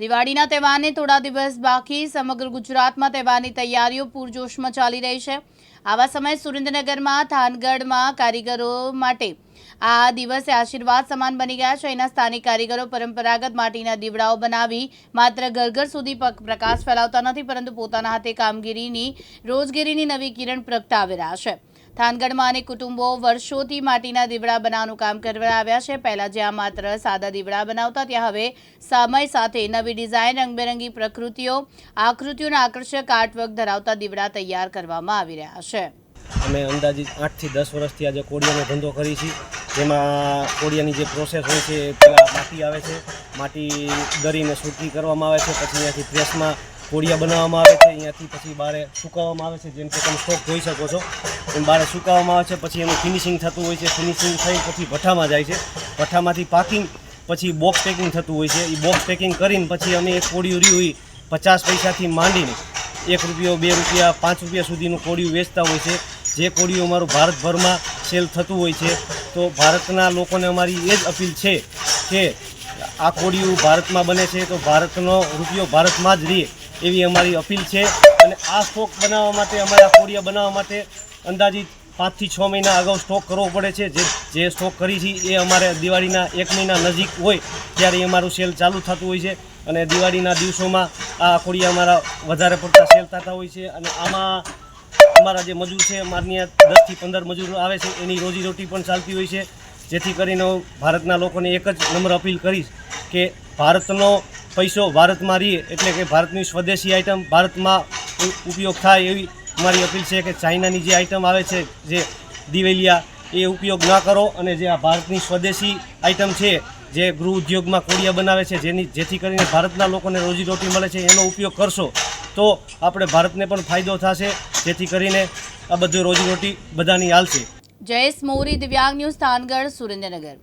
દિવાળીના તહેવારને થોડા દિવસ બાકી સમગ્ર ગુજરાતમાં તહેવારની તૈયારીઓ પૂરજોશમાં ચાલી રહી છે. આવા સમયે સુરેન્દ્રનગરમાં, થાનગઢમાં કારીગરો માટે આ દિવસે આશીર્વાદ સમાન બની ગયા છે. એના સ્થાનિક કારીગરો પરંપરાગત માટીના દીવડાઓ બનાવી માત્ર ઘર ઘર સુધી પ્રકાશ ફેલાવતા નથી, પરંતુ પોતાના હાથે કામગીરીની, રોજગીરીની નવી કિરણ પ્રગટાવી રહ્યા છે. થાનગઢમાં અનેક કુટુંબો વર્ષોથી માટીના દીવડા બનાવવાનું કામ કરવા આવ્યા છે. પહેલા જ્યાં માત્ર સાદા દીવડા બનાવતા, ત્યાં હવે સમય સાથે નવી ડિઝાઇન, રંગબેરંગી પ્રકૃતિઓ, આકૃતિઓના આકર્ષક આર્ટવર્ક ધરાવતા દીવડા તૈયાર કરવામાં આવી રહ્યા છે. અમે અંદાજિત આઠથી દસ વર્ષથી આજે કોડિયાનો ધંધો કરી છીએ. જેમાં કોડિયાની જે પ્રોસેસ હોય છે પહેલાં માટી આવે છે. માટી દરીને સૂકી કરવામાં આવે છે. પછી અહીંયાથી પ્રેસમાં કોડિયા બનાવવામાં આવે છે. અહીંયાથી પછી બારે સુકાવવામાં આવે છે. જેમ કે તમે સ્ટોક જોઈ શકો છો. એમ બારે સુકાવવામાં આવે છે. પછી એનું ફિનિશિંગ થતું હોય છે. ફિનિશિંગ થઈ પછી ભઠ્ઠામાં જાય છે. ભઠ્ઠામાંથી પાકિંગ પછી બોક્સ પેકિંગ થતું હોય છે. એ બોક્સ પેકિંગ કરીને પછી અમે એક કોડિયું રહ્યું. હોય પચાસ પૈસાથી માંડીને એક રૂપિયો, બે રૂપિયા, પાંચ રૂપિયા સુધીનું કોડિયું વેચતા હોય છે. જે કોડિયું અમારું ભારતભરમાં સેલ થતું હોય છે. તો ભારતના લોકોને અમારી એ જ અપીલ છે કે આ કોડિયું ભારતમાં બને છે. તો ભારતનો રૂપિયો ભારતમાં જ રહે એવી અમારી અપીલ છે. અને આ સ્ટોક બનાવવા માટે, અમારે આ કોડિયા બનાવવા માટે અંદાજિત પાંચથી છ મહિના અગાઉ સ્ટોક કરવો પડે છે. જે જે સ્ટોક કરી છે, એ અમારે દિવાળીના એક મહિના નજીક હોય, ત્યારે એ અમારું સેલ ચાલુ થતું હોય છે. અને દિવાળીના દિવસોમાં આ કોડિયા અમારા વધારે પડતા સેલ થતા હોય છે. અને આમાં અમારા જે મજૂર છે અમારની દસથી પંદર મજૂર આવે છે, એની રોજીરોટી પણ ચાલતી હોય છે. જેથી કરીને હું ભારતના લોકોને એક જ નમ્ર અપીલ કરીશ કે ભારતનો પૈસો ભારતમાં રહીએ એટલે કે ભારતની સ્વદેશી આઇટમ ભારતમાં ઉપયોગ થાય એવી મારી અપીલ છે કે ચાઇનાની જે આઇટમ આવે છે, જે દિવેલિયા, એ ઉપયોગ ના કરો અને જે આ ભારતની સ્વદેશી આઇટમ છે, જે ગૃહ ઉદ્યોગમાં કોડિયા બનાવે છે, જેની, જેથી કરીને ભારતના લોકોને રોજીરોટી મળે છે, એનો ઉપયોગ કરશો, તો આપણે ભારતને પણ ફાયદો થશે, જેથી કરીને આ બધું રોજીરોટી બધાની હાલશે. જયેશ મોરી દિવ્યાંગ ન્યૂઝ થાનગઢ સુરેન્દ્રનગર.